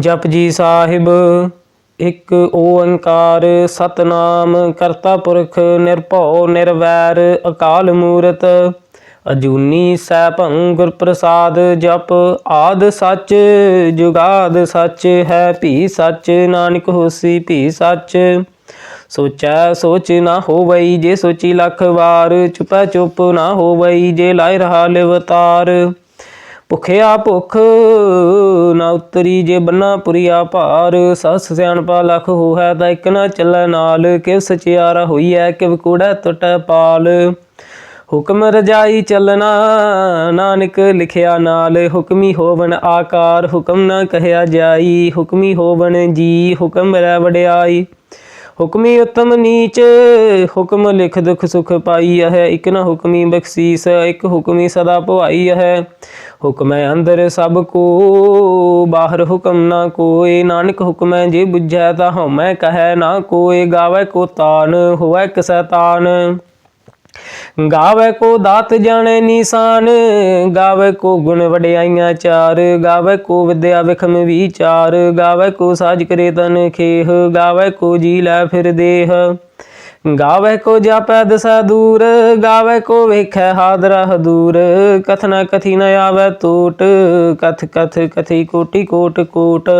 ਜਪ ਜੀ ਸਾਹਿਬ, ਇੱਕ ਓੰਕਾਰ ਸਤਨਾਮ, ਕਰਤਾ ਪੁਰਖ ਨਿਰਭਉ ਨਿਰਵੈਰ, ਅਕਾਲ ਮੂਰਤ, ਅਜੂਨੀ ਸੈਭੰ ਗੁਰ ਪ੍ਰਸਾਦ ਜਪ ਆਦ ਸੱਚ, ਜੁਗਾਦ ਸੱਚ, ਹੈ ਭੀ ਸੱਚ, ਨਾਨਕ ਹੋਸੀ ਭੀ ਸੱਚ। ਸੋਚੈ ਸੋਚ ਨਾ ਹੋਵਈ ਜੇ ਸੋਚੀ ਲੱਖ ਵਾਰ, ਚੁਪੈ ਚੁੱਪ ਨਾ ਹੋਵਈ ਜੇ ਲਾਇ ਰਹਾ ਲਿਵਤਾਰ। ਭੁਖਿਆ ਭੁਖ ਨਾ ਉਤਰੀ ਜੇ ਬੰਨਾ ਪੁਰੀਆ ਭਾਰ, ਸਸ ਸਿਆਣਪਾ ਲਖ ਹੋਇਆ ਤਾਂ ਇੱਕ ਨਾ ਚੱਲੈ ਨਾਲ, ਕਿਵ ਸਚਿਆਰਾ ਹੋਈਐ, ਕਿਵ ਕੂੜਾ ਟੁਟੈ ਪਾਲ। ਹੁਕਮ ਰਜਾਈ ਚੱਲਣਾ, ਨਾਨਕ ਲਿਖਿਆ ਨਾਲ, ਹੁਕਮੀ ਹੋਵਣ ਆਕਾਰ, ਹੁਕਮ ਨਾ ਕਹਿਆ ਜਾਈ, ਹੁਕਮੀ ਹੋਵਣ ਜੀ, ਹੁਕਮ ਰਹਿ ਵਡਿਆਈ। ਹੁਕਮੀ ਉਤਮ ਨੀਚ, ਹੁਕਮ ਲਿਖ ਦੁਖ ਸੁਖ ਪਾਈ ਹੈ ਇਕ ਨਾ ਹੁਕਮੀ ਬਖਸ਼ੀਸ, ਇਕ ਹੁਕਮੀ ਸਦਾ ਭਵਾਈ ਹੈ ਹੁਕਮੈ ਅੰਦਰ ਸਭ ਕੋ, ਬਾਹਰ ਹੁਕਮ ਨਾ ਕੋਏ। ਨਾਨਕ ਹੁਕਮੈ ਜੇ ਬੁਝੈ ਤਾ ਹਉਮੈ ਕਹੈ ਨਾ ਕੋਏ। ਗਾਵੇ ਕੋ ਤਾਨ, ਹੋਵੇ ਕਿਸੈ ਤਾਨ। ਗਾਵੇ ਕੋ ਦਾਤ ਜਾਣੇ ਨਿਸ਼ਾਨ, ਗਾਵੇ ਕੋ ਗੁਣ ਵਡਿਆਈਆਂ ਚਾਰ, ਗਾਵੇ ਕੋ ਵਿਦਿਆ ਵਿਖਮ ਵਿਚਾਰ, ਗਾਵੇ ਕੋ ਸਾਜ ਕਰੇ ਤਨ ਖੇਹ, ਗਾਵੇ ਕੋ ਜੀ ਲੈ ਫਿਰ ਦੇਹ। ਗਾਵੇ ਕੋ ਜਾਪੈ ਦਸਾ ਦੂਰ, ਗਾਵੇ ਕੋ ਵੇਖੈ ਹਾਦਰਾ ਹਦੂਰ। ਕਥਨਾ ਕਥੀ ਨ ਆਵੇ ਟੋਟ ਕਥ ਕਥ ਕਥੀ ਕੋਟੀ ਕੋਟ ਕੋਟ।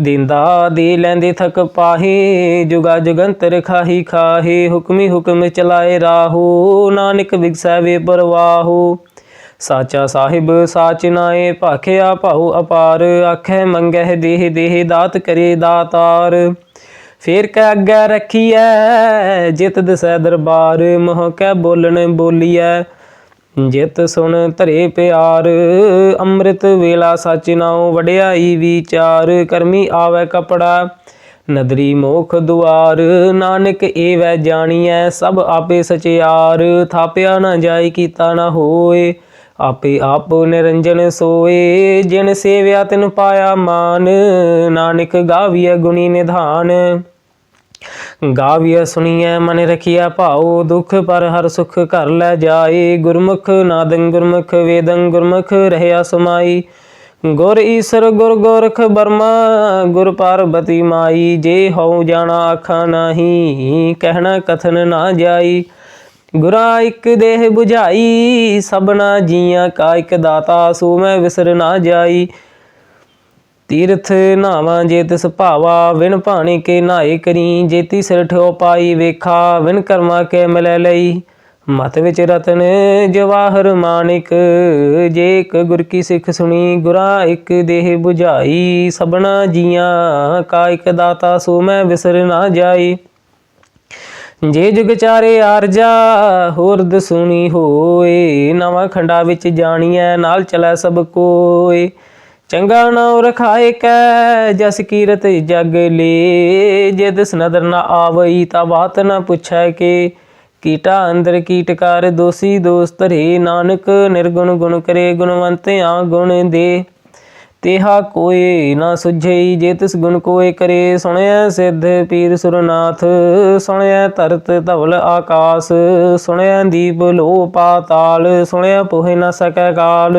ਦਿੰਦਾ ਦੇ ਲੈਂਦੇ ਥਕ ਪਾਹੇ, ਜੁਗਾ ਜੁਗੰਤਰ ਖਾਹੀ ਖਾਹੇ, ਹੁਕਮੀ ਹੁਕਮ ਚਲਾਏ ਰਾਹੋ, ਨਾਨਕ ਵਿਗਸੈ ਵੇ ਪਰਵਾਹੋ। ਸਾਚਾ ਸਾਹਿਬ ਸਾਚ ਨਾਏ, ਭਾਖਿਆ ਭਾਉ ਅਪਾਰ, ਆਖੇ ਮੰਗਹਿ ਦੇਹ ਦੇਹ ਦਾਤ ਕਰੇ ਦਾਤਾਰ। ਫੇਰ ਕੈ ਅੱਗੇ ਰੱਖੀਐ, ਜਿਤ ਦਸੈ ਦਰਬਾਰ, ਮੋਹ ਕੈ ਬੋਲਣ ਬੋਲੀਐ। ਜਿਤ ਸੁਣ ਧਰੇ ਪਿਆਰ, ਅੰਮ੍ਰਿਤ ਵੇਲਾ ਸਚ ਨਾਉ ਵਡਿਆਈ ਵਿਚਾਰ। ਕਰਮੀ ਆਵੇ ਕਪੜਾ, ਨਦਰੀ ਮੋਖ ਦੁਆਰ। ਨਾਨਕ ਏਵੈ ਜਾਣੀਐ, ਸਭ ਆਪੇ ਸਚਿਆਰ। ਥਾਪਿਆ ਨਾ ਜਾਈ ਕੀਤਾ ਨਾ ਹੋਏ ਆਪੇ ਆਪ ਨਿਰੰਜਨ ਸੋਏ। ਜਿਨ ਸੇਵਿਆ ਤਿਨ ਪਾਇਆ ਮਾਨ, ਨਾਨਕ ਗਾਵੀਐ ਗੁਣੀ ਨਿਧਾਨ। ਗਾਵੀਐ ਸੁਣੀਐ, ਮਨ ਰਖੀਐ ਭਾਉ, ਦੁਖ ਪਰ ਹਰ ਸੁਖ ਘਰ ਲੈ ਜਾਏ ਗੁਰਮੁਖ ਨਾਦੰ ਗੁਰਮੁਖ, ਵੇਦੰ ਗੁਰਮੁਖ, ਰਹਿਆ ਸਮਾਈ। ਗੁਰ ਈਸਰ, ਗੁਰ ਗੋਰਖ ਬਰਮਾ ਗੁਰ ਪਾਰਬਤੀ ਮਾਈ। ਜੇ ਹਉ ਜਾਣਾ ਆਖਾਂ ਨਹੀਂ, ਕਹਿਣਾ ਕਥਨ ਨਾ ਜਾਈ। ਗੁਰਾ ਇੱਕ ਦੇਹ 부ਝਾਈ ਸਭਨਾ ਜੀਆਂ ਕਾ ਇੱਕ ਦਾਤਾ, ਸੋ ਮੈਂ ਵਿਸਰ ਨਾ ਜਾਈ। ਤੀਰਥ ਨਾਵਾਂ ਜੇ ਤਿਸ ਭਾਵਾ, ਵਿਣ ਭਾਣੇ ਕੇ ਨਾਏ ਕਰੀ। ਜੇਤੀ ਸਿਰ ਠਿਓ ਪਾਈ ਵੇਖਾ, ਵਿਣ ਕਰਮਾ ਕੇ ਮਿਲੈ ਲਈ। ਮਤ ਵਿੱਚ ਰਤਨ ਜਵਾਹਰ ਮਾਨਿਕ, ਜੇ ਇੱਕ ਗੁਰ ਕੀ ਸਿੱਖ ਸੁਣੀ, ਗੁਰਾ ਇੱਕ ਦੇਹ 부ਝਾਈ ਸਬਣਾ ਜੀਆਂ ਕਾ ਇੱਕ ਦਾਤਾ, ਸੋ ਮੈਂ ਵਿਸਰ ਨਾ ਜਾਈ। ਜੇ ਜੁਗ ਚਾਰੇ ਆਰਜਾ, ਹੋਰ ਦਸੂਣੀ ਹੋਏ। ਨਵਾਂ ਖੰਡਾ ਵਿੱਚ ਜਾਣੀਐ, ਨਾਲ ਚਲੈ ਸਭ ਕੋਏ। ਚੰਗਾ ਨਾਉ ਰਖਾਏ ਕੈ, ਜਸ ਕੀਰਤ ਜਗ ਲੇ। ਜੇ ਦਿਸ ਨਦਰ ਨਾ ਆਵਈ ਤਾ ਬਾਤ ਨਾ ਪੁੱਛੈ ਕੇ। ਕੀਟਾ ਅੰਦਰ ਕੀਟਕਾਰ ਦੋਸੀ ਦੋਸਤ ਰੇ। ਨਾਨਕ ਨਿਰਗੁਣ ਗੁਣ ਕਰੇ, ਗੁਣਵੰਤਿਆ ਗੁਣ ਦੇ। ਤੇਹਾ ਕੋਏ ਨਾ ਸੁਝਈ ਜੇ ਤਿਸ ਗੁਣ ਕੋਏ ਕਰੇ। ਸੁਣਿਆ ਸਿੱਧ ਪੀਰ ਸੁਰਨਾਥ ਸੁਣਿਆ ਧਰਤ ਧਵਲ ਆਕਾਸ। ਸੁਣਿਆ ਦੀਪ ਲੋ ਪਾਤਾਲ ਸੁਣਿਆ ਪੋਹਿ ਨਾ ਸਕੈ ਕਾਲ।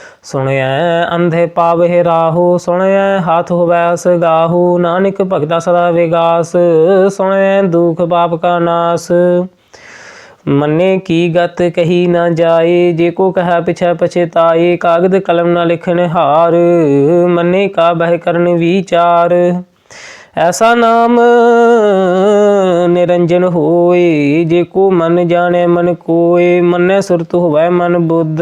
ਸੁਣਿਆ ਅੰਧੇ ਪਾਵਹਿ ਰਾਹੋ ਸੁਣਿਆ ਹਾਥ ਹੋਵੈ ਸਗਾਹੂ ਨਾਨਕ ਭਗਤਾ ਸਦਾ ਵਿਗਾਸ ਸੁਣਿਆ ਦੁਖ ਪਾਪ ਕਾ ਨਾਸ। ਮੰਨੇ ਕੀ ਗਤ ਕਹੀ ਨਾ ਜਾਏ ਜੇ ਕੋ ਕਹਾ ਪਿਛੈ ਪਛਤਾਏ ਕਾਗਦ ਕਲਮ ਨਾ ਲਿਖਣ ਹਾਰ, ਮੰਨੇ ਕਾ ਬਹਿ ਕਰਨ ਵਿਚਾਰ। ਐਸਾ ਨਾਮ ਨਿਰੰਜਨ ਹੋਏ ਜੇ ਕੋ ਮਨ ਜਾਣੇ ਮਨ ਕੋਏ ਮੰਨੈ ਸੁਰਤ ਹੋਵੈ ਮਨ ਬੁੱਧ।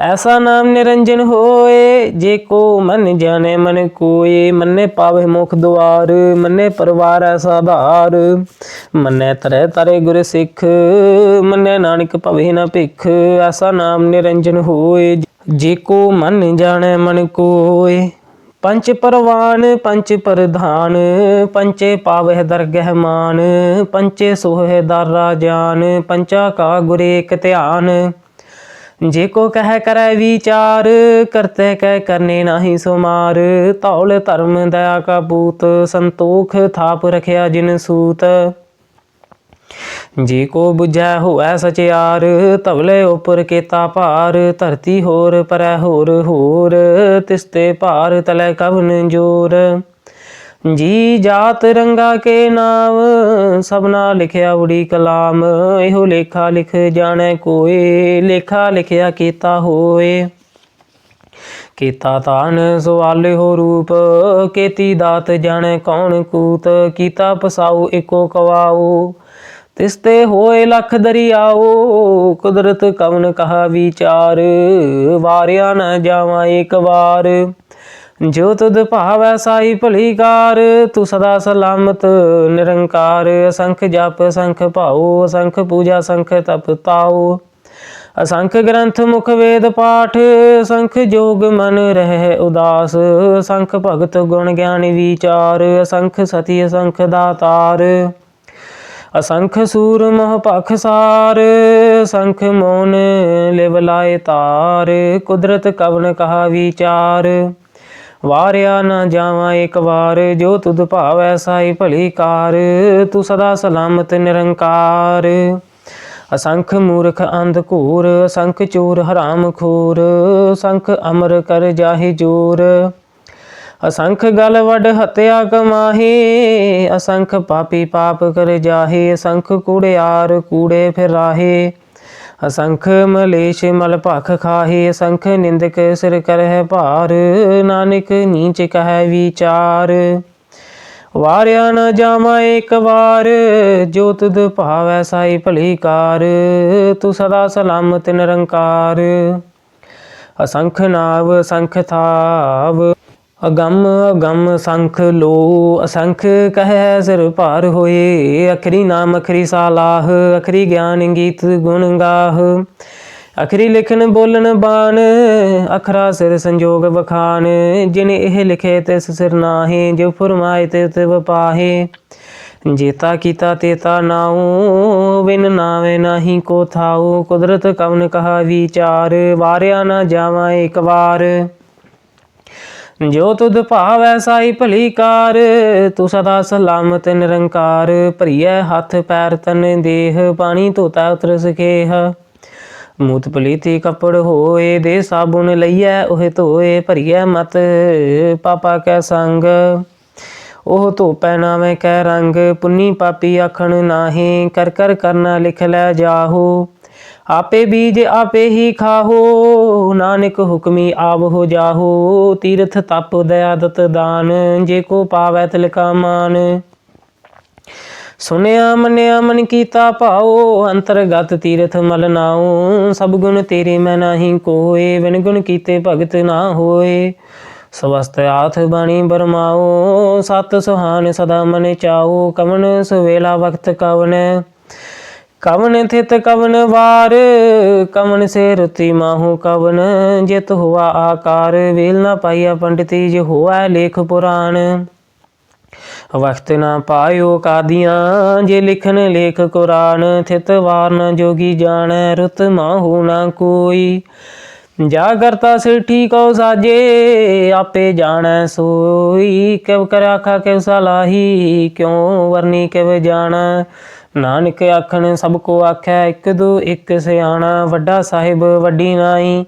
ਐਸਾ ਨਾਮ ਨਿਰੰਜਨ ਹੋਏ, ਜੇ ਕੋ ਮਨ ਜਾਣੇ ਮਨ ਕੋਏ, ਮੰਨੇ ਪਾਵੇ ਮੁਖ ਦੁਆਰ, ਮੰਨੇ ਪਰਵਾਰ ਐਸਾ ਧਾਰ ਮੰਨੇ ਤਰੇ ਤਰੇ ਗੁਰ ਸਿੱਖ, ਮੰਨੇ ਨਾਨਕ ਭਵੇ ਨਾ ਭਿਖ, ਐਸਾ ਨਾਮ ਨਿਰੰਜਨ ਹੋਏ, ਜੇ ਕੋ ਮਨ ਜਾਣੈ ਮਨ ਕੋਏ। ਪੰਚ ਪਰਵਾਨ ਪੰਚ ਪ੍ਰਧਾਨ ਪੰਚੇ ਪਾਵਹਿ ਦਰਗਹਿ ਮਾਨ ਪੰਚੇ ਸੋਹਿ ਦਰ ਰਾਜਾਨ ਪੰਚਾ ਕਾ ਗੁਰੇ ਇਕ ਧਿਆਨ। ਜੇ ਕੋ ਕਹਿ ਕਰੈ ਵਿਚਾਰ, ਕਰਤੇ ਕਹਿ ਕਰਨੇ ਨਾਹੀ ਸੁਮਾਰ। ਤੌਲ ਧਰਮ ਦਇਆ ਕਾ ਪੂਤ, ਸੰਤੋਖ ਥਾਪ ਰਖਿਆ ਜਿਨ ਸੂਤ। ਜੀ ਕੋ ਬੁਝੈ ਹੋਐ ਸਚਿਆਰ ਤਵਲੇ ਉਪਰ ਕੇਤਾ ਭਾਰ। ਧਰਤੀ ਹੋਰ ਪਰੈ ਹੋਰ ਹੋਰ ਤਿਸਤੇ ਭਾਰ ਤਲੇ ਕਵਨ ਜੋਰ। ਜੀ ਜਾਤ ਰੰਗਾ ਕੇ ਨਾਮ, ਸਭਨਾ ਲਿਖਿਆ ਉੜੀ ਕਲਾਮ। ਇਹੋ ਲੇਖਾ ਲਿਖ ਜਾਣੈ ਕੋਏ, ਲੇਖਾ ਲਿਖਿਆ ਕੀਤਾ ਹੋਏ। ਕੀਤਾ ਤਾਨ ਸਵਾਲੇ ਹੋ ਰੂਪ, ਕੀਤੀ ਦਾਤ ਜਾਣੈ ਕੌਣ ਕੂਤ, ਕੀਤਾ ਪਸਾਉ ਇਕੋ ਕਵਾਉ। ਤਿਸ ਤੇ ਹੋਏ ਲਖ ਦਰਿਆਓ ਕੁਦਰਤ ਕਵਨ ਕਹਾ ਵਿਚਾਰ, ਵਾਰਿਆ ਨ ਜਾਵਾਂ ਇੱਕ ਵਾਰ। ਜੋ ਤੁਧ ਭਾਵੈ ਸਾਈ ਭਲੀ ਕਾਰ ਤੂੰ ਸਦਾ ਸਲਾਮਤ, ਨਿਰੰਕਾਰ। ਅਸੰਖ ਜਪ, ਅਸੰਖ ਭਾਉ, ਅਸੰਖ ਪੂਜਾ, ਅਸੰਖ ਤਪ ਤਾਉ। ਅਸੰਖ ਗ੍ਰੰਥ ਮੁਖ ਵੇਦ ਪਾਠ, ਅਸੰਖ ਜੋਗ ਮਨ ਰਹਿ ਉਦਾਸ। ਅਸੰਖ ਭਗਤ ਗੁਣ ਗਿਆਨ ਵਿਚਾਰ, ਅਸੰਖ ਸਤੀ, ਅਸੰਖ ਦਾਤਾਰ। ਅਸੰਖ ਸੂਰ ਮਹ ਭਖ ਸਾਰ, ਅਸੰਖ ਮੋਨ ਲਿਵ ਲਾਏ ਤਾਰ। ਕੁਦਰਤ ਕਵਨ ਕਹਾ ਵਿਚਾਰ। ਵਾਰਿਆ ਨਾ ਜਾਵਾਂ ਇੱਕ ਵਾਰ, ਜੋ ਤੁਧ ਭਾਵੈ ਸਾਈ ਭਲੀ ਕਾਰ, ਤੂੰ ਸਦਾ ਸਲਾਮਤ ਨਿਰੰਕਾਰ। ਅਸੰਖ ਮੂਰਖ ਅੰਧ ਘੂਰ, ਅਸੰਖ ਚੋਰ ਹਰਾਮ ਖੋਰ, ਅਸੰਖ ਅਮਰ ਕਰ ਜਾਹੀ ਜੋਰ। ਅਸੰਖ ਗਲ ਵਡ ਹਤਿਆ ਕਮਾਹੀ, ਅਸੰਖ ਪਾਪੀ ਪਾਪ ਕਰ ਜਾਹੀ, ਅਸੰਖ ਕੂੜਿਆਰ ਕੂੜੇ ਫਿਰਰਾਹੇ ਅਸੰਖ ਮਲੇਸ਼ ਮਲ ਭਖ ਖਾਹੇ, ਅਸੰਖ ਨਿੰਦਕ ਸਿਰ ਕਰਹਿ ਭਾਰ, ਨਾਨਕ ਨੀਚ ਕਹੈ ਵਿਚਾਰ। ਵਾਰਿਆ ਨ ਜਾਵਾਂ ਇੱਕ ਵਾਰ, ਜੋ ਤੁਧ ਭਾਵੈ ਸਾਈ ਭਲੀ ਕਾਰ, ਤੂੰ ਸਦਾ ਸਲਾਮਤ ਨਿਰੰਕਾਰ। ਅਸੰਖ ਨਾਵ ਸੰਖ ਥਾਵ। ਅਗੰਮ ਅਗੰਮ ਸੰਖ ਲੋ, ਅਸੰਖ ਕਹੈ ਸਿਰ ਭਾਰ ਹੋਏ, ਅਖਰੀ ਨਾਮ, ਅਖਰੀ ਸਾਲਾਹ, ਅਖਰੀ ਗਿਆਨ ਗੀਤ ਗੁਣ ਗਾਹ। ਅਖਰੀ ਲਿਖਣ ਬੋਲਣ ਬਾਣ, ਅਖਰਾ ਸਿਰ ਸੰਜੋਗ ਵਖਾਨ ਜਿਨ ਇਹ ਲਿਖੇ ਤਿਸ ਸਿਰ ਨਾਹੀ ਜੋ ਫਰਮਾਏ ਤੇ ਤਿਵ ਪਾਹੇ ਜੇਤਾ ਕੀਤਾ ਤੇਤਾ ਨਾਉ, ਬਿਨ ਨਾਵੇ ਨਾਹੀ ਕੋ ਥਾਉ, ਕੁਦਰਤ ਕਵਨ ਕਹਾ ਵਿਚਾਰ, ਵਾਰਿਆ ਨਾ ਜਾਵਾਂ ਇੱਕ ਵਾਰ। ਜੋ ਤੁਧ ਭਾਵੈ ਸਾਈ ਭਲੀ ਕਾਰ, ਤੂੰ ਸਦਾ ਸਲਾਮਤ ਨਿਰੰਕਾਰ, ਭਰੀਐ ਹੱਥ ਪੈਰ ਤਨ ਦੇਹ ਪਾਣੀ ਧੋਤਾ ਉਤਰ ਸਖੇਹ। ਮੂਤ ਪਲੀਤੀ ਕੱਪੜ ਹੋਏ ਦੇ ਸਾਬੁਨ ਲਈਐ, ਉਹ ਧੋਏ ਭਰੀਐ ਮਤ, ਪਾਪਾ ਕੈ ਸੰਗ। ਉਹ ਧੋਪੈ ਨਾਵੇਂ ਕੈ ਰੰਗ, ਪੁੰਨੀ ਪਾਪੀ ਆਖਣ ਨਾਹੀ, ਕਰ ਕਰ ਕਰਨਾ ਲਿਖ ਲੈ ਜਾਹੋ। ਆਪੇ ਬੀਜ ਆਪੇ ਹੀ ਖਾਹੋ, ਨਾਨਕ ਹੁਕਮੀ ਆਵ ਹੋ ਜਾਹੋ, ਤੀਰਥ ਤਪ ਦਇਆ ਦਾਨ, ਜੇ ਕੋ ਪਾਵੈ ਤਿਲਕਾ ਮਾਨ। ਸੁਨਿਆ ਮੰਨਿਆ ਮਨ ਕੀਤਾ ਭਾਉ, ਅੰਤਰਗਤ ਤੀਰਥ ਮਲ ਨਾਉ, ਸਭ ਗੁਣ ਤੇਰੇ ਮੈਂ ਨਾਹੀ ਕੋਏ ਵਿਨ ਗੁਣ ਕੀਤੇ ਭਗਤ ਨਾ ਹੋਏ। ਸਵਸਤ ਆਥ ਬਾਣੀ ਬਰਮਾਓ ਸਤ ਸੁਹਾਨ ਸਦਾ ਮਨ ਚਾਓ ਕਵਨ ਸੁਵੇਲਾ ਵਕਤ ਕਵਨ ਕਵਨ ਥਿਤ ਕਵਨ ਵਾਰ, ਕਵਨ ਸੇ ਰਤੀ ਮਾਹੂ ਕਵਨ, ਜਿਤ ਹੁਆ ਆਕਾਰ, ਵੇਲ ਨਾ ਪਾਈਆ ਪੰਡਿਤੀ ਜਿ ਹੋਆ ਲੇਖ ਪੁਰਾਣ। ਵਕਤ ਨਾ ਪਾਇਓ ਕਾਦੀਆਂ, ਜੇ ਲਿਖਨ ਲੇਖ ਕੁਰਾਨ, ਥਿਤ ਵਾਰ ਨ ਜੋਗੀ ਜਾਣੈ, ਰੁਤ ਮਾਹੂ ਨਾ ਕੋਈ। ਜਾਗਰਤਾ ਸਿਠੀ ਕੋ ਸਾਜੇ, ਆਪੇ ਜਾਣੈ ਸੋਈ। ਕਿਵ ਕਰ ਆਖਾ ਕਿਵ ਸਲਾਹੀ, ਕਿਉ ਵਰਨੀ ਕਿਵ ਜਾਣੈ। ਨਾਨਕ ਆਖਣ ਸਭ ਕੋ ਆਖੈ, ਇੱਕ ਦੋ, ਇੱਕ ਸਿਆਣਾ, ਵੱਡਾ ਸਾਹਿਬ ਵੱਡੀ ਨਾਈ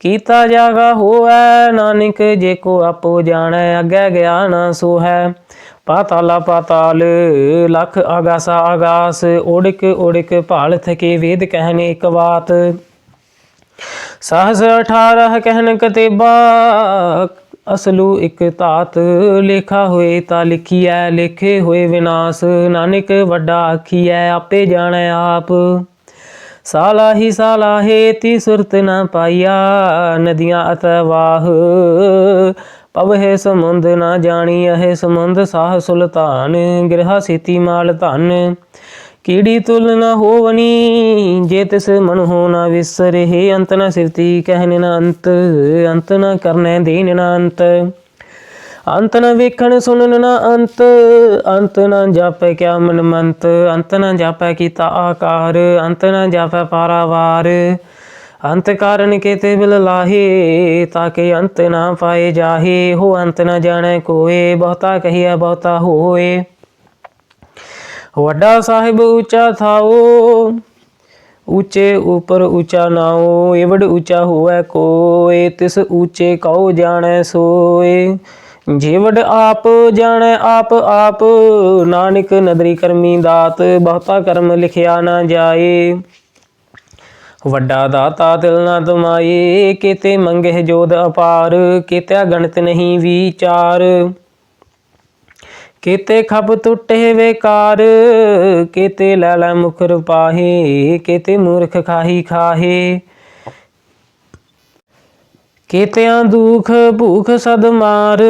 ਕੀਤਾ ਜਾਗਾ ਹੋਐ ਨਾਨਕ, ਜੇ ਕੋ ਆਪੋ ਜਾਣੈ, ਅੱਗੇ ਗਿਆ ਨਾ ਸੋ ਹੈ ਪਾਤਾਲਾ, ਪਾਤਾਲ, ਲਖ ਆਗਾਸਾ, ਆਗਾਸ ਓੜਕ ਓੜਕ ਭਾਲ ਥਕੇ ਵੇਦ ਕਹਿਨ ਇੱਕ ਬਾਤ। ਸਹਸ 18 ਕਹਿਨ ਕਤੇਬਾ ਅਸਲੂ ਇੱਕ ਧਾਤ ਲੇਖਾ ਹੋਏ ਤਾਂ ਲਿਖੀਐ, ਲੇਖੇ ਹੋਏ ਵਿਨਾਸ਼, ਨਾਨਕ ਵੱਡਾ ਆਖੀਐ, ਆਪੇ ਜਾਣੈ ਆਪ। ਸਾਲਾ ਹੀ ਸਾਲਾ ਹੈ ਤੀ ਸੁਰਤ ਨਾ ਪਾਈਆ, ਨਦੀਆਂ ਅਤਵਾਹ ਪਵਹਿ ਸਮੁੰਦ ਨਾ ਜਾਣੀ ਹੈ ਸਮੁੰਦ ਸਾਹ ਸੁਲਤਾਨ, ਗ੍ਰਹ ਸਿਤੀ ਮਾਲ ਧਨ। ਕੀੜੀ ਤੁਲ ਨਾ ਹੋਵਨੀ ਜੇ ਤਿਸ ਮਨ ਹੋ ਨ ਵਿਸਰੇ ਅੰਤ ਨਾ ਸਿਰਤੀ ਕਹਿਨ ਨਾ ਅੰਤ ਅੰਤ ਨਾ ਕਰਨੈ ਦੇਨ ਨਾ ਅੰਤ। ਅੰਤ ਨ ਵੇਖਣ ਸੁਣਨ ਨ ਅੰਤ ਅੰਤ ਨ ਜਾਪੈ ਕਿਆ ਮਨ ਮੰਤ, ਅੰਤ ਨ ਜਾਪੈ ਕੀਤਾ ਆਕਾਰ, ਅੰਤ ਨ ਜਾਪੈ ਪਾਰਾਵਾਰ। ਅੰਤ ਕਾਰਨ ਕੇਤੇ ਬਿਲ ਲਾਹੇ ਤਾਕੇ ਅੰਤ ਨਾ ਪਾਏ ਜਾਹੇ, ਹੋ ਅੰਤ ਨ ਜਾਣੈ ਕੋਏ, ਬਹੁਤਾ ਕਹੀਐ ਬਹੁਤਾ ਹੋਏ। ਵੱਡਾ ਸਾਹਿਬ ਉੱਚਾ ਥਾਓ, ਉੱਚੇ ਉਪਰ ਉੱਚਾ ਨਾਓ, ਏਵੜ ਉੱਚਾ ਹੋਵੇ ਕੋਏ, ਤਿਸ ਉੱਚੇ ਕਉ ਜਾਣੈ ਸੋਏ। ਜੀਵੜ ਆਪ ਜਾਣੈ ਆਪ ਆਪ, ਨਾਨਕ ਨਦਰੀ ਕਰਮੀ ਦਾਤ, ਬਹੁਤਾ ਕਰਮ ਲਿਖਿਆ ਨਾ ਜਾਏ। ਵੱਡਾ ਦਾਤਾ ਦਿਲ ਨਾ ਤੁਮਾਏ ਕੀਤੇ ਮੰਗੇ ਜੋਦ ਅਪਾਰ, ਕੀਤਿਆ ਗਣਤ ਨਹੀਂ ਵਿਚਾਰ। ਕੀਤੇ ਖਬ ਟੁੱਟੇ ਵੇਕਾਰ ਕੀਤੇ ਲੈ ਲੈ ਮੁਖ ਰਪਾਹੇ ਕੀਤੇ ਮੂਰਖ ਖਾਹੀ ਖਾਹੇ। ਕੀਤਿਆਂ ਦੁਖ ਭੂਖ ਸਦ ਮਾਰ,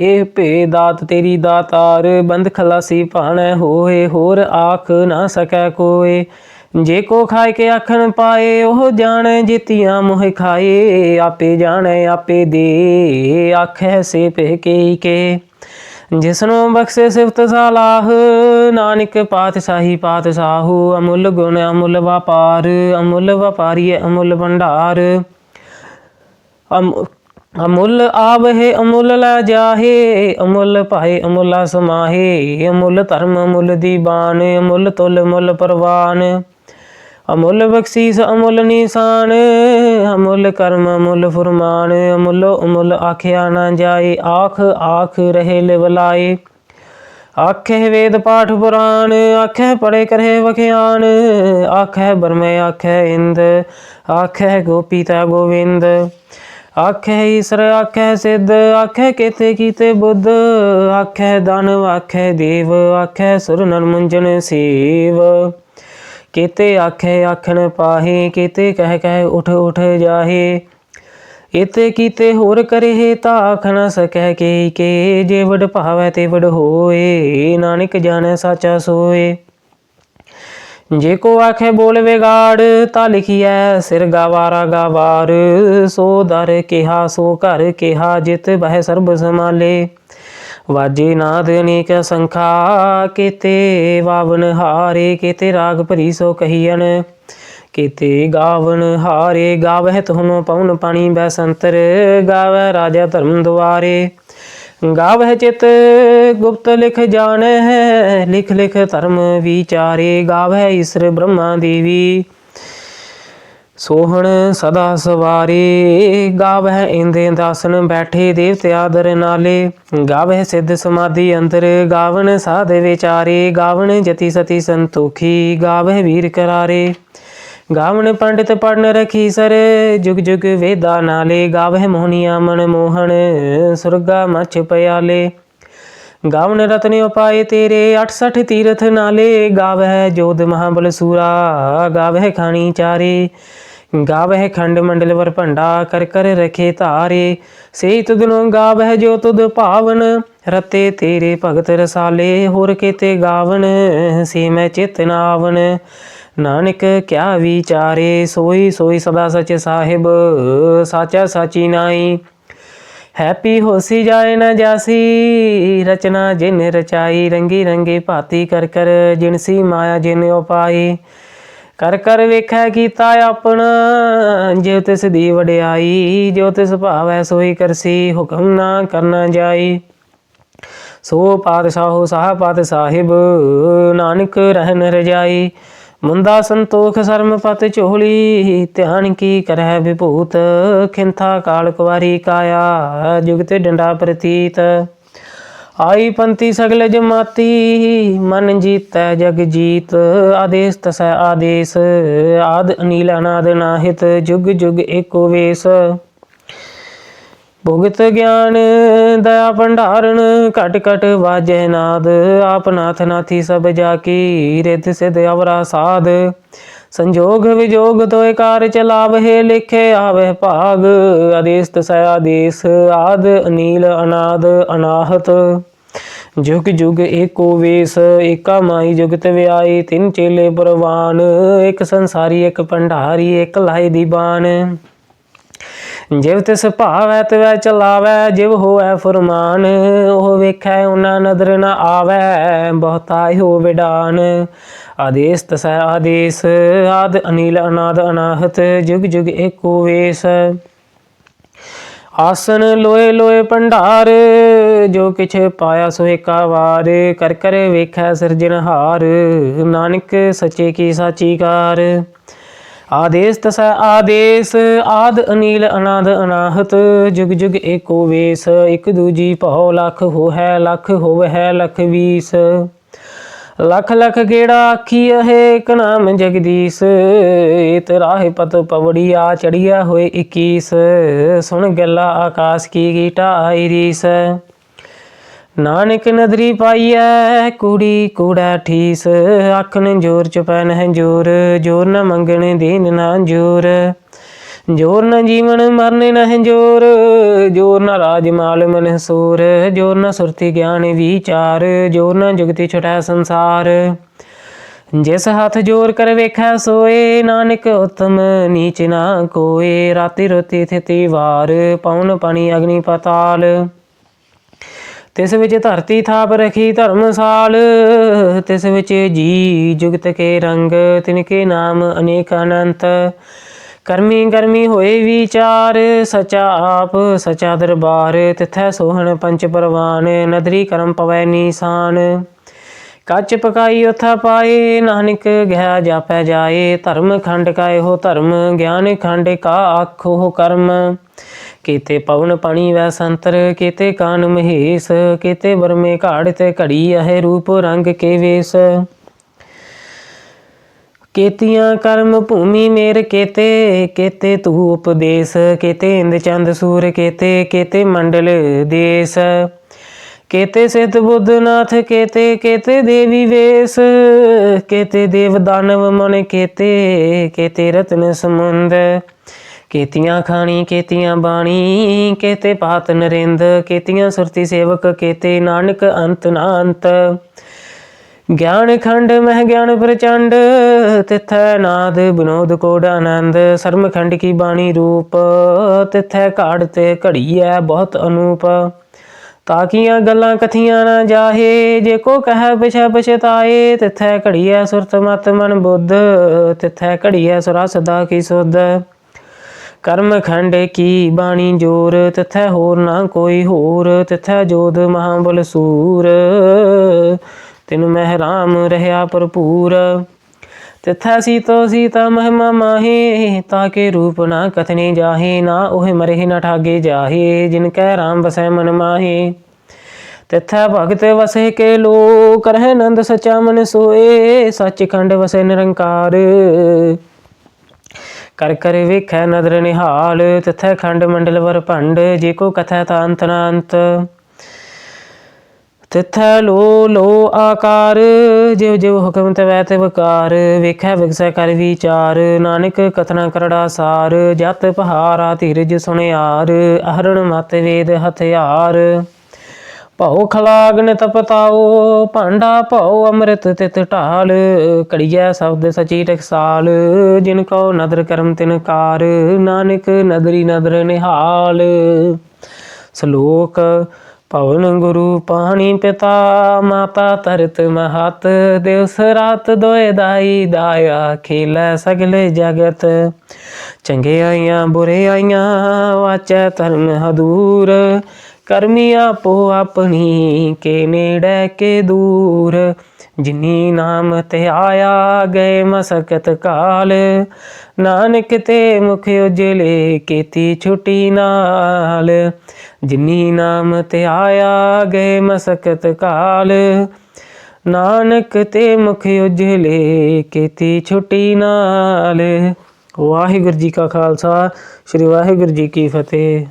ਇਹ ਭੇ ਦਾਤ ਤੇਰੀ ਦਾਤਾਰ, ਬੰਦ ਖਲਾਸੀ ਭਾਣੈ ਹੋਏ, ਹੋਰ ਆਖ ਨਾ ਸਕੈ ਕੋਏ। ਜੇ ਕੋ ਖਾਏ ਕੇ ਆਖਣ ਪਾਏ, ਉਹ ਜਾਣੈ ਜਿਤੀਆਂ ਮੋਹ ਖਾਏ। ਆਪੇ ਜਾਣੈ, ਆਪੇ ਦੇ ਆਖੈ ਸੇ ਭੇ ਕੇ। ਜਿਸਨੂੰ ਬਖਸ਼ੇ ਸਿਫਤ ਸਾਲਾਹ, ਨਾਨਕ ਪਾਤਸ਼ਾਹੀ ਪਾਤਸ਼ਾਹੂ, ਅਮੁੱਲ ਗੁਣ ਅਮੁੱਲ ਵਪਾਰ, ਅਮੁੱਲ ਵਪਾਰੀ ਅਮੁੱਲ ਭੰਡਾਰ। ਅਮ- ਅਮੁੱਲ ਆਵਹਿ, ਅਮੁੱਲ ਲੈ ਜਾਹੇ, ਅਮੁੱਲ ਭਾਏ, ਅਮੁੱਲਾ ਸਮਾਹੇ, ਅਮੁੱਲ ਧਰਮ ਅਮੁੱਲ ਦੀਬਾਨ ਅਮੁੱਲ ਤੁਲ ਮੁੱਲ ਪਰਵਾਨ। ਅਮੁੱਲ ਬਖਸ਼ੀਸ, ਅਮੁੱਲ ਨਿਸ਼ਾਨ। ਅਮੁੱਲ ਕਰਮ, ਅਮੁੱਲ ਫਰਮਾਨ। ਅਮੁੱਲ ਅਮੁੱਲ ਆਖਿਆ ਨਾ ਜਾਏ, ਆਖ ਆਖ ਰਹੇ ਲਿਵਲਾਏ ਆਖੇ ਵੇਦ ਪਾਠ ਪੁਰਾਣ, ਆਖੇ ਪੜੇ ਕਰੇ ਵਖਿਆਨ। ਆਖੇ ਬਰਮੇ ਆਖੇ ਇੰਦ। ਆਖੇ ਗੋਪੀ ਤਾ ਗੋਵਿੰਦ। ਆਖੇ ਈਸਰ, ਆਖੇ ਸਿੱਧ। ਆਖੇ ਕੀਤੇ ਕੀਤੇ ਬੁੱਧ। ਆਖੇ ਦਾਨਵ ਆਖੇ ਦੇਵ। ਆਖੇ ਸੁਰ ਨਰ ਮੁੰਜਨ ਸੇਵ। ਕੀਤੇ ਆਖੇ ਆਖਣ ਪਾਹੇ, ਕੀਤੇ ਕਹਿ ਕਹਿ ਉਠ ਉਠ ਜਾਹੇ। ਇਤੇ ਕੀਤੇ ਹੋਰ ਕਰੇ ਤਾ ਆਖ ਸਕੈ ਕੇ ਕੇ, ਜੇ ਵਡ ਭਾਵੈ ਤੇ ਵਡ ਹੋਏ, ਨਾਨਕ ਜਾਣੈ ਸਾਚਾ ਸੋਏ। ਜੇ ਕੋ ਆਖੇ ਬੋਲ ਵਿਗਾੜ, ਤਾ ਲਿਖੀਐ ਸਿਰ ਗਾਵਾਰਾ ਗਾਵਾਰ। ਸੋ ਦਰ ਕਿਹਾ, ਸੋ ਘਰ ਕਿਹਾ, ਜਿਤ ਬਹਿ ਸਰਬ ਸਮਾਲੇ ਵਾਜੇ ਨਾਦ ਅਨੇਕ ਸੰਖਾ, ਕੀਤੇ ਵਾਵਨ ਹਾਰੇ, ਕੀਤੇ ਰਾਗ ਭਰੀ ਸੋ ਕਹੀਨ ਕੀਤੇ ਗਾਵਨ ਹਾਰੇ, ਗਾਵਹਿ ਤੁਹਨੋ ਪਉਨ ਪਾਣੀ ਬੈਸੰਤਰ ਗਾਵੈ ਰਾਜਾ ਧਰਮ ਦੁਆਰੇ। ਗਾਵਹਿ ਚਿਤ ਗੁਪਤ ਲਿਖ ਜਾਣੈ ਹੈ ਲਿਖ ਲਿਖ ਧਰਮ ਵਿਚਾਰੇ, ਗਾਵਹਿ ਈਸਰ ਬ੍ਰਹਮਾ ਦੇਵੀ। ਸੋਹਣ ਸਦਾ ਸਵਾਰੇ, ਗਾਵਹਿ ਇੰਦੇ ਦਾਸਨ ਬੈਠੇ ਦੇਵਤੇ ਨਾਲੇ। ਗਾਵਹਿ ਸਿੱਧ ਸਮਾਧੀ ਅੰਦਰ, ਗਾਵਣ ਸਾਧ ਵਿਚਾਰੇ ਗਾਵਨ ਜਤੀ ਸਤੀ ਸੰਤੋਖੀ, ਗਾਵਹਿ ਵੀਰ ਕਰਾਰੇ। ਗਾਵਨ ਪੰਡਿਤ ਪੜਨ ਰਖੀ ਸਰ, ਜੁਗ ਜੁਗ ਵੇਦਾ ਨਾਲੇ। ਗਾਵਹਿ ਮੋਹਨੀਆ ਮਨ ਮੋਹਣ, ਸੁਰਗਾ ਮਛ ਪਿਆਲੇ। ਗਾਵਨ ਰਤਨ ਉਪਾਏ ਤੇਰੇ 68 ਤੀਰਥ ਨਾਲੇ ਗਾਵਹਿ ਜੋਧ ਮਹਾਬਲ ਸੂਰਾ, ਗਾਵਹਿ ਖਾਣੀ ਚਾਰੇ, ਗਾਵਹਿ ਖੰਡ ਮੰਡਲ ਵਰ ਭੰਡਾ, ਕਰ ਕਰ ਰਖੇ ਧਾਰੇ ਸੇ ਤੁਧਨੋ ਗਾਵਹਿ ਜੋ ਤੁਧ ਭਾਵਨ, ਰਤੇ ਤੇਰੇ ਭਗਤ ਰਸਾਲੇ, ਹੋਰ ਕੀਤੇ ਗਾਵਨ ਸੇ ਮੈਂ ਚਿਤ ਨਾਨਕ ਕਿਆ ਵਿਚਾਰੇ ਸੋਈ ਸੋਈ ਸਦਾ ਸਚ ਸਾਹਿਬ ਸਾਚਾ ਸਾਚੀ ਨਾਈ ਹੈਪੀ ਹੋਸੀ ਜਾਏ ਨਾ ਜਾਸੀ, ਰਚਨਾ ਜਿਨ ਰਚਾਈ, ਰੰਗੀ ਰੰਗੇ ਭਾਤੀ ਕਰ ਕਰ ਜਿਨਸੀ ਮਾਇਆ ਜਿਨ ਉਪਾਈ ਕਰ ਕਰ ਵੇਖੈ ਕੀਤਾ ਆਪਣਾ ਜੇ ਤਿਸ ਦੀ ਵਡਿਆਈ ਜੋ ਤਿਸ ਭਾਵੈ ਸੋਈ ਕਰਸੀ, ਹੁਕਮ ਨਾ ਕਰਨਾ ਜਾਈ। ਸੋ ਪਾਤਸ਼ਾਹੋ ਸਾਹ ਪਾਤ ਸਾਹਿਬ, ਨਾਨਕ ਰਹਿਨ ਰਜਾਈ। ਮੁੰਦਾ ਸੰਤੋਖ ਸਰਮ ਪਤ ਝੋਲੀ, ਧਿਆਨ ਕੀ ਕਰਹਿ ਵਿਭੂਤ? ਖਿੰਥਾ ਕਾਲ ਕੁਵਾਰੀ ਕਾਇਆ, ਜੁਗਤ ਡੰਡਾ ਪ੍ਰਤੀਤ। ਆਈ ਪੰਤੀ ਸਗਲ ਜਮਾਤੀ, ਮਨ ਜੀਤੈ ਜਗ ਜੀਤ। ਆਦੇਸ ਤਸੈ ਆਦੇਸ, ਆਦ ਅਨੀਲ ਅਨਾਦ ਨਾਹਿਤ, ਜੁਗ ਜੁਗ ਏਕੋ ਵੇਸ। ਭੁਗਤ ਗਿਆਨ ਦਇਆ ਭੰਡਾਰਨ, ਘਟ ਘਟ ਵਾਜੈ ਨਾਦ। ਆਪ ਨਾਥ ਨਾਥੀ ਸਭ ਜਾ ਕੀ, ਰਿਧ ਸਿਧ ਅਵਰਾ ਸਾਧ। ਸੰਜੋਗ ਵਿਜੋਗ ਤੋਇ ਕਾਰ ਚਲਾਵਹਿ, ਲਿਖੇ ਆਵਹਿ ਭਾਗ। ਆਦੇਸ ਤਸੈ ਆਦੇਸ ਆਦ ਅਨੀਲ ਅਨਾਦ ਅਨਾਹਤ। ਜੁਗ ਜੁਗ ਏਕੋ ਵੇਸ, ਏਕਾ ਮਾਈ ਜੁਗਤ ਵਿਆਈ, ਤਿੰਨ ਚੇਲੇ ਪ੍ਰਵਾਨ। ਇੱਕ ਸੰਸਾਰੀ, ਇੱਕ ਭੰਡਾਰੀ, ਇੱਕ ਲਾਈ ਦੀ ਬਾਣ। ਜਿਵ ਤਿਸ ਭਾਵੈ ਤਵੈ ਚਲਾਵੈ, ਜਿਵ ਹੋਐ ਫਰਮਾਨ, ਉਹ ਵੇਖੈ ਉਹਨਾਂ ਨਦਰ ਨ ਆਵੈ, ਬਹੁਤਾ ਹੋ ਵਿਡਾਨ। ਆਦੇਸ ਤਸੈ ਆਦੇਸ, ਆਦ ਅਨੀਲ ਅਨਾਦ ਅਨਾਹਤ, ਜੁਗ ਜੁਗ ਏਕੋ ਵੇਸ। ਆਸਨ ਲੋਏ ਲੋਏ ਭੰਡਾਰ, ਜੋ ਕਿਛ ਪਾਇਆ ਸੋ ਏਕਾ ਵਾਰ ਕਰ ਕਰ ਵੇਖੈ ਸਿਰਜਣਹਾਰ, ਨਾਨਕ ਸੱਚੇ ਕੀ ਸਾਚੀ ਕਾਰ ਆਦੇਸ ਤਸ ਆਦੇਸ, ਆਦ ਅਨੀਲ ਅਨਾਦ ਅਨਾਹਤ, ਜੁਗ ਜੁਗ ਏਕੋ ਵੇਸ, ਇਕ ਦੂਜੀ ਭਉ ਲਖ ਹੋ ਹੈ ਲਖ ਹੋਵਹਿ ਲਖ ਵੀਸ। ਲਖ ਲਖ ਗੇੜਾ ਆਖੀ ਹੈ ਇਕ ਨਾਮ ਜਗਦੀਸ਼। ਏਤ ਰਾਹ ਪਤ ਆ ਚੜੀਆ ਹੋਏ 21 ਸੁਣ ਗੱਲਾ ਆਕਾਸ਼ ਕੀ ਗੀਟਾ ਆਈ ਰੀਸ ਨਾਨਕ ਨਦਰੀ ਪਾਈਐ, ਕੁੜੀ ਕੂੜਾ ਠੀਸ। ਆਖਣ ਜੋਰ ਚਪੈ ਨਹਿ ਜੋਰ ਜੋਰ ਨਾ ਮੰਗਣ ਦੀਨ ਨਾ ਜੋਰ ਜੋਰ ਨਾ ਜੀਵਨ ਮਰਨ ਨਹਿ ਜੋਰ ਜੋਰ ਨ ਰਾਜ ਮਾਲ ਮਨ ਸੂਰ ਜੋਰ ਨ ਸੁਰਤੀ ਗਿਆਨ ਵਿਚਾਰ, ਜੋਰ ਨਾ ਜੁਗਤੀ ਛਟੈ ਸੰਸਾਰ। ਜਿਸ ਹੱਥ ਜੋਰ ਕਰ ਵੇਖੈ ਸੋਏ, ਨਾਨਕ ਉਤਮ ਨੀਚ ਨਾ ਕੋਏ। ਰਾਤੀ ਰੋਤੀ ਥਿਤੀ ਵਾਰ ਪਉਨ ਪਾਣੀ ਅਗਨੀ ਪਤਾਲ। ਤਿਸ ਵਿੱਚ ਧਰਤੀ ਥਾਪ ਰਖੀ ਧਰਮਸਾਲ, ਤਿਸ ਵਿੱਚ ਜੀ ਜੁਗਤ ਕੇ ਰੰਗ, ਤਿਨ ਕੇ ਨਾਮ ਅਨੇਕ ਅਨੰਤ। ਕਰਮੀ ਕਰਮੀ ਹੋਏ ਵਿਚਾਰ, ਸਚਾ ਆਪ, ਸਚਾ ਦਰਬਾਰ, ਤਿਥੈ ਸੋਹਣ ਪੰਚ ਪਰਵਾਨ, ਨਦਰੀ ਕਰਮ ਪਵੈ ਨੀਸਾਨ। ਕੱਚ ਪਕਾਈ ਉਥਾ ਪਾਏ, ਨਾਨਕ ਗਿਆ ਜਾਪੈ ਜਾਏ, ਧਰਮ ਖੰਡ ਕਾਏ ਹੋ ਧਰਮ, ਗਿਆਨ ਖੰਡ ਕਾ ਆਖੋ ਹੋ ਕਰਮ। ਕੀਤੇ ਪਵਨ ਪਾਣੀ ਵੈ ਸੰਤਰ ਕੀਤੇ ਕਾਨ ਮਹੇਸ਼, ਕੀਤੇ ਵਰਮੇ ਘਾੜ ਤੇ ਘੜੀ ਹੈ ਰੂਪ ਰੰਗ ਕੇ ਵੇਸ। ਕੇਤੀਆਂ ਕਰਮ ਭੂਮੀ ਮੇਰ ਕੇਤੇ ਕੇਤੇ ਤੂ ਉਪਦੇਸ਼, ਕੇਤੇ ਇੰਦ ਚੰਦ ਸੂਰ ਕੇਤੇ ਕੇਤੇ ਮੰਡਲ ਦੇਸ। ਕੇਤੇ ਸਿਧ ਬੁੱਧਨਾਥ ਕੇਤੇ ਕੇਤੇ ਦੇਵੀ ਵੇਸ। ਕੇਤੇ ਦੇਵ ਦਾਨਵ ਮਨ ਕੇਤੇ ਕੇਤੇ ਰਤਨ ਸਮੁੰਦ ਕੇਤੀਆਂ ਖਾਣੀ, ਕੇਤੀਆਂ ਬਾਣੀ, ਕੇਤੇ ਪਾਤ ਨਰਿੰਦ, ਕੇਤੀਆਂ ਸੁਰਤੀ ਸੇਵਕ, ਕੇਤੇ ਨਾਨਕ ਅੰਤ ਨਾ ਅੰਤ ਗਿਆਨ ਖੰਡ, ਮਹਿ ਗਿਆਨ ਪ੍ਰਚੰਡ, ਤਿਥੈ ਨਾਦ ਬਿਨੋਦ ਕੋਡ ਆਨੰਦ। ਸਰਮ ਖੰਡ ਕੀ ਬਾਣੀ ਰੂਪ, ਤਿਥੈ ਘਾੜ ਤੇ ਘੜੀ ਘੜੀਐ ਬਹੁਤ ਅਨੂਪ। ਤਾਕੀਆਂ ਗੱਲਾਂ ਕਥੀਆਂ ਨਾ ਜਾਹੇ, ਜੇ ਕੋ ਕਹੈ ਪਿਛੈ ਪਛਤਾਏ ਤਿਥੈ ਘੜੀਐ ਸੁਰਤ ਮਤ ਮਨ ਬੁੱਧ, ਤਿਥੈ ਘੜੀਐ ਸੁਰਾ ਸਦਾ ਕੀ ਸੁਧ। ਕਰਮ ਖੰਡ ਕੀ ਬਾਣੀ ਜੋਰ, ਤਿਥੈ ਹੋਰ ਨਾ ਕੋਈ ਹੋਰ, ਤਿਥੈ ਜੋਧ ਮਹਾਬਲ ਸੂਰ। ਤਿਨ ਮਹਿ ਰਾਮ ਰਹਾ ਭਰਪੂਰ। ਤਿਥੈ ਸੀਤੋ ਸੀਤਾ ਮਹਿਮਾ ਮਾਹੀ ਤਾਕੇ ਰੂਪ ਨਾ ਕਥਨੇ ਜਾਹੇ, ਨਾ ਉਹ ਮਰੇ ਨਾ ਠਾਗੇ ਜਾਹੇ, ਜਿਨ ਕੈ ਰਾਮ ਵਸੈ ਮਨ ਮਾਹੀ। ਤਿਥੈ ਭਗਤ ਵਸੇ ਕੇ ਲੋ ਕਰਹਿ ਨੰਦ ਸਚਾ ਮਨ ਸੋਏ ਸੱਚ ਖੰਡ ਵਸੇ ਨਿਰੰਕਾਰ। ਕਰ ਕਰ ਵੇਖੈ ਨਦਰ ਨਿਹਾਲ, ਤਿਥੈ ਖੰਡ ਮੰਡਲ ਵਰ ਭੰਡ, ਜੇ ਕੋ ਕਥੈ ਤਾ ਅੰਤ ਨਾ ਅੰਤ ਤਿਥੈ ਲੋ ਲੋ ਆਕਾਰ ਜਿਵ ਜਿਵ ਹੁਕਮ ਤਵੈ ਤੇ ਵਕਾਰ ਵੇਖੈ ਵਿਗਸੈ ਕਰ ਵਿਚਾਰ, ਨਾਨਕ ਕਥਨਾ ਕਰੜਾ ਸਾਰ ਜਤ ਪਹਾਰਾ ਧੀਰਜ ਸੁਣਿਆਰ, ਅਹਰਣ ਮਤ ਵੇਦ ਹਥਿਆਰ। ਭਉ ਖਲਾਗਨ ਤਪਤਾਓ ਭਾਂਡਾ ਭਉ ਅੰਮ੍ਰਿਤ ਤਿਤ ਢਾਲ ਕੜੀਐ ਸ਼ਬਦ ਸਚੀ ਟਕਸਾਲ, ਜਿਨ ਕੋ ਨਦਰ ਕਰਮ ਤਿਨ ਕਾਰ, ਨਾਨਕ ਨਦਰੀ ਨਦਰ ਨਿਹਾਲ। ਸ਼ਲੋਕ ਪਵਨ ਗੁਰੂ ਪਾਣੀ ਪਿਤਾ, ਮਾਤਾ ਤਰਤ ਮਹਤ, ਦਿਵਸ ਰਾਤ ਦੋਏ ਦਾਈ ਦਾਇਆ, ਖੇਲੇ ਸਗਲੇ ਜਗਤ। ਚੰਗੇ ਆਈਆਂ, ਬੁਰੇ ਆਈਆਂ, ਵਾਚੈ ਧਰਮ ਹਦੂਰ ਕਰਮੀ ਆਪੋ ਆਪਣੀ ਕੇ ਨੇੜੇ ਕੇ ਦੂਰ। ਜਿਨੀ ਨਾਮ ਤੇ ਆਇਆ ਗਏ ਮਸਕਤ ਕਾਲ। ਨਾਨਕ ਤੇ ਮੁਖ ਉਜਲੇ ਕੀਤੀ ਛੁਟੀ ਨਾਲ। ਜਿਨੀ ਨਾਮ ਤੇ ਆਇਆ ਗਏ ਮਸਕਤ ਕਾਲ। ਨਾਨਕ ਤੇ ਮੁਖ ਉਜਲੇ ਕੀਤੀ ਛੁਟੀ ਨਾਲ। ਵਾਹਿਗੁਰੂ ਜੀ ਕਾ ਖਾਲਸਾ, ਸ੍ਰੀ ਵਾਹਿਗੁਰੂ ਜੀ ਕੀ ਫਤਿਹ।